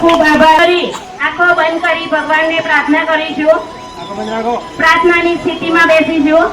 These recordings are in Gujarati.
ખૂબ આભાર. કરી આંખો બંધ કરી ભગવાનને પ્રાર્થના કરીશું આંખો પ્રાર્થનાની સ્થિતિમાં બેસીશું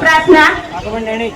પ્રાર્થના. આંખો બંધ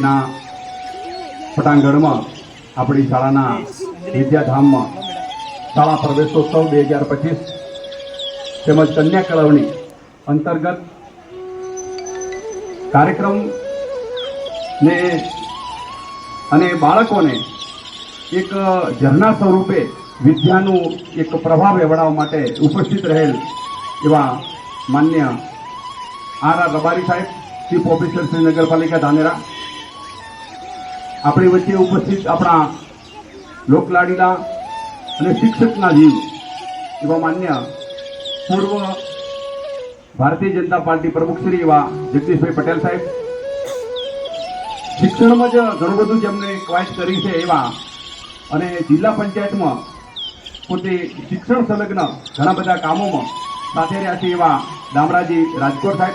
નહીં પટાંગણમાં આપણી શાળાના વિદ્યાધામમાં શાળા પ્રવેશોત્સવ બે હજાર પચીસ તેમજ કન્યા કેળવણી અંતર્ગત કાર્યક્રમને અને બાળકોને એક ઝરણા સ્વરૂપે વિદ્યાનું એક પ્રભાવ એવડાવવા માટે ઉપસ્થિત રહેલ એવા માન્ય આર આર રબારી સાહેબ ચીફ ઓફિસર શ્રી નગરપાલિકા ધાનેરા આપણી વચ્ચે ઉપસ્થિત આપણા લોકલાડીલા અને શિક્ષકના જીવ એવા માન્ય પૂર્વ ભારતીય જનતા પાર્ટી પ્રમુખ શ્રી એવા જગદીશભાઈ પટેલ સાહેબ. શિક્ષણમાં જ ઘણું બધું જેમને ક્વાયત કરી છે એવા અને જિલ્લા પંચાયતમાં પોતે શિક્ષણ સંલગ્ન ઘણા બધા કામોમાં સાથે રહ્યા છે એવા દામરાજી રાજકોટ સાહેબ.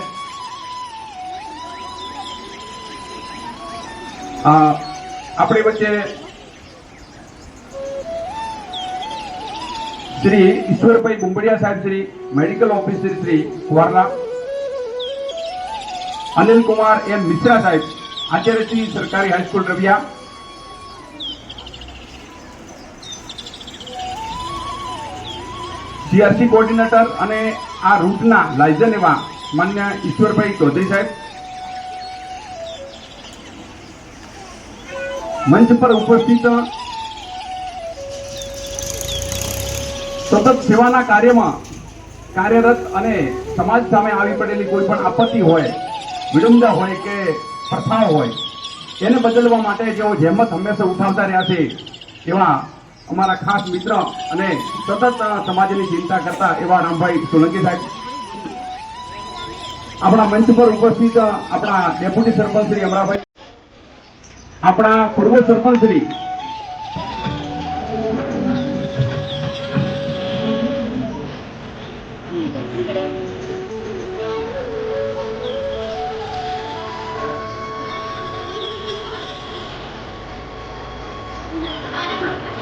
અ, આપણી વચ્ચે શ્રી ઈશ્વરભાઈ બુંબડિયા સાહેબ, Shri medical officer Shri Kuvarla Anil Kumar M Mishra સાહેબ આચાર્ય શ્રી સરકારી હાઈસ્કૂલ રવિયા, સીઆરસી કોર્ડિનેટર અને આ રૂટના લાયઝન એવા માન્ય ઈશ્વરભાઈ ચૌધરી સાહેબ મંચ પર ઉપસ્થિત સતત સેવાના કાર્યમાં કાર્યરત અને સમાજ સામે આવી પડેલી કોઈ પણ આપત્તિ હોય, વિડંબના હોય કે પ્રથાઓ હોય એને બદલવા માટે જેઓ જહેમત હંમેશા ઉઠાવતા રહ્યા છે એવા અમારા ખાસ મિત્ર અને સતત સમાજની ચિંતા કરતા એવા રામભાઈ સોલંકી સાહેબ. આપણા મંચ પર ઉપસ્થિત આપણા ડેપ્યુટી સરપંચ શ્રી અમરાભાઈ આપણા પૂર્વ સરપંચ શ્રી Thank you.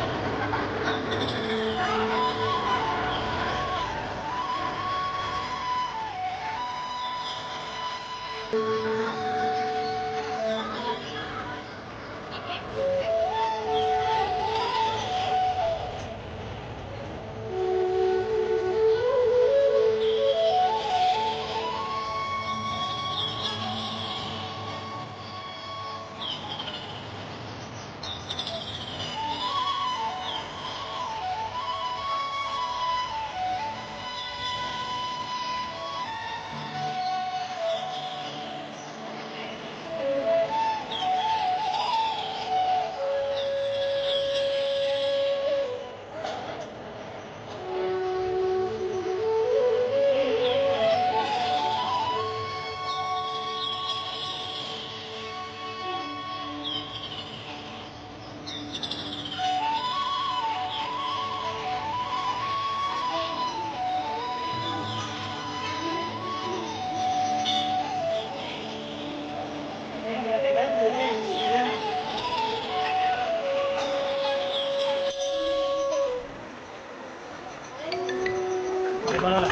ખૂબ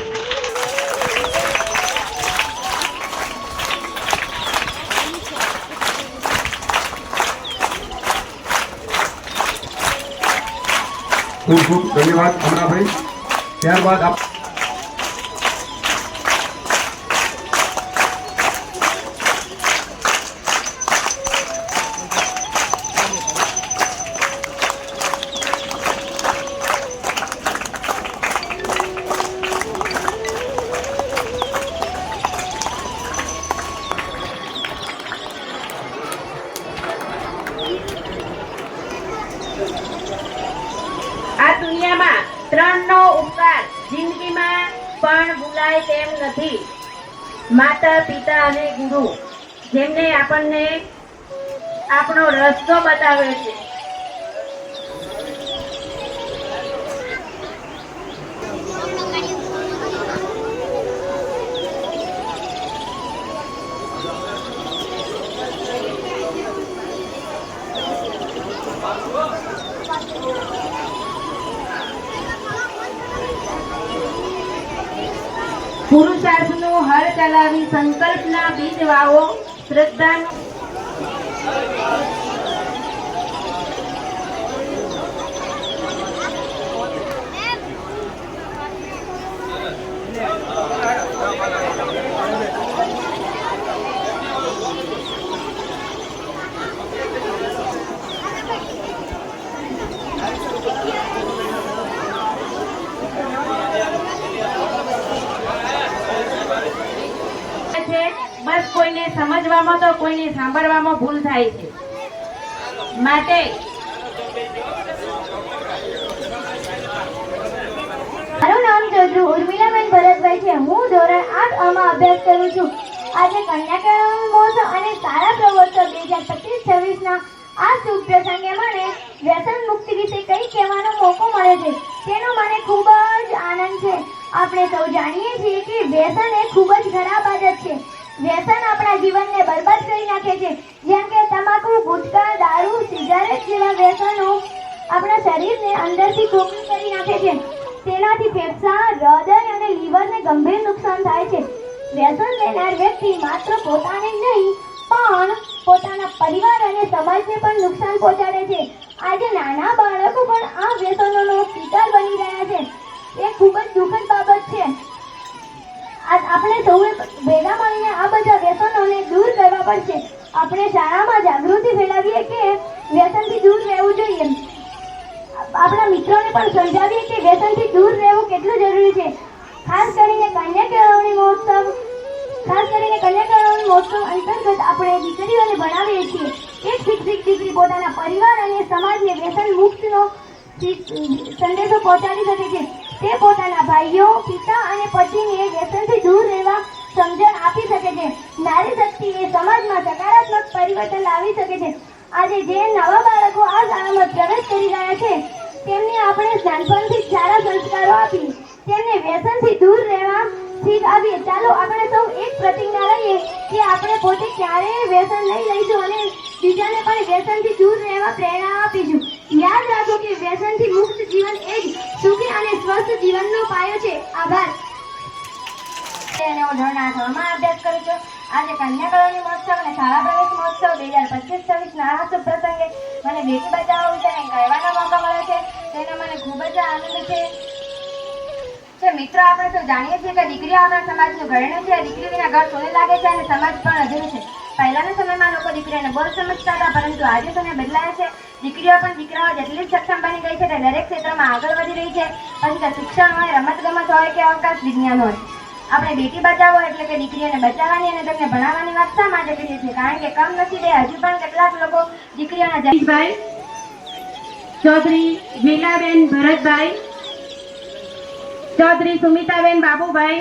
ખૂબ ધન્યવાદ અમરાભાઈ. ત્યારબાદ આપ માતા પિતા અને ગુરુ જેમને આપણને આપણો રસ્તો બતાવ્યો છે. પુરુષાર્થનું હળ ચલાવી સંકલ્પના બીજ વાવો શ્રદ્ધાનું છે. બસ કોઈને સમજવામાં તો કોઈને સાંભળવામાં ભૂલ થાય છે. માટે મારું નામ જોજુ, ઉર્મિલાબેન ભરતભાઈ છે. હું ધોરણ આઠ આમાં અભ્યાસ કરું છું. આજે કન્યાકરણ મહોત્સવ અને સારા પ્રવર્તક બે હજાર પચીસ છવ્વીસના આ શુભ પ્રસંગે મને વ્યસન મુક્તિ વિશે કંઈ કહેવાનો મોકો મળે છે. તેનો મને ખૂબ જ આનંદ છે. આપણે સૌ જાણીએ છીએ કે વ્યસન એ ખૂબ જ ખરાબ આદત છે વ્યસન આપણા જીવનને બરબાદ કરી નાખે છે જેમ કે તમાકુ ગુટખા દારૂ સિગારેટ જેવા વ્યસનો આપણા શરીરને અંદરથી ખોખલું કરી નાખે છે. તેનાથી ફેફસા, હૃદય અને લીવરને ગંભીર નુકસાન થાય છે. વ્યસન લેનાર વ્યક્તિ માત્ર પોતાને જ નહીં, પણ પોતાના પરિવાર અને સમાજને પણ નુકસાન પહોંચાડે છે. આજે નાના બાળકો પણ આ વ્યસનોનો શિકાર બની રહ્યા છે. એ ખૂબ જ દુઃખદ બાબત છે. આપણે સૌએ ભેગા મળીને આ બધા વ્યસનોને દૂર કરવા પડશે. આપણે શાળામાં જાગૃતિ ફેલાવીએ કે વ્યસનથી દૂર રહેવું જોઈએ? આપણા મિત્રોને પણ સમજાવીએ કે વ્યસનથી દૂર રહેવું કેટલું જરૂરી છે. ખાસ કરીને કન્યા કેળવણી મહોત્સવ, ખાસ કરીને કન્યા કેળવણી મહોત્સવ અંતર્ગત આપણે દીકરીઓને ભણાવીએ છીએ. એક શિક્ષિત દીકરી પોતાના પરિવાર અને સમાજને વ્યસન મુક્તનો સંદેશો પહોંચાડી શકે છે. તે પોતાના ભાઈઓ, પિતા અને પતિને વ્યસનથી દૂર રહેવા સમજણ આપી શકે છે. નારી શક્તિ એ સમાજમાં સકારાત્મક પરિવર્તન લાવી શકે છે. આજે જે નવા બાળકો આ શાળામાં પ્રવેશ કરી રહ્યા છે તેમને આપણે નાનપણથી સારા સંસ્કારો આપી, તેમને વ્યસનથી દૂર રહેવા શીખ આપીએ. ચાલો આપણે સૌ એક પ્રતિજ્ઞા લઈએ કે આપણે પોતે ક્યારેય વ્યસન નહીં લઈશું અને બીજાને પણ વ્યસનથી દૂર રહેવા પ્રેરણા આપીશું. યાદ રાખો કે વ્યસનથી મુક્ત જીવન એ જ સુખી અને સ્વસ્થ જીવનનો પાયો છે. આભાર. અને હું ધોરણ ધોરણમાં અભ્યાસ કરું છું. આજે કન્યા કેળવણી મહોત્સવ અને શાળા પ્રવેશ મહોત્સવ બે હજાર પચીસ છવ્વીસ નાણા પ્રસંગે મને બેટી બચાવો વિશે કહેવાનો મોકો મળે છે તેનો મને ખૂબ જ આનંદ છે. છે મિત્રો, આપણે તો જાણીએ છીએ કે દીકરીઓ આપણા સમાજનું ઘરેણું છે. દીકરી વિના ઘર સોને લાગે છે અને સમાજ પણ અધૂરું છે. પહેલાના સમયમાં લોકો દીકરીઓને બહુ સમજતા હતા, પરંતુ આજે સમય બદલાયા છે. દીકરીઓ પણ દીકરાઓ જેટલી જ સક્ષમ બની ગઈ છે તે દરેક ક્ષેત્રમાં આગળ વધી રહી છે. પછી તે શિક્ષણ હોય, રમતગમત હોય કે અવકાશ વિજ્ઞાન હોય. આપણે બેટી બચાવો એટલે કે દીકરીઓને બચાવવાની અને તેમને ભણાવવાની વાત શા માટે કરીએ છીએ? કારણ કે કમ નથી બે હજુ પણ કેટલાક લોકો દીકરીઓના જગદીશભાઈ ચૌધરી મીલાબેન ભરતભાઈ ચૌધરી સુમિતાબેન બાબુભાઈ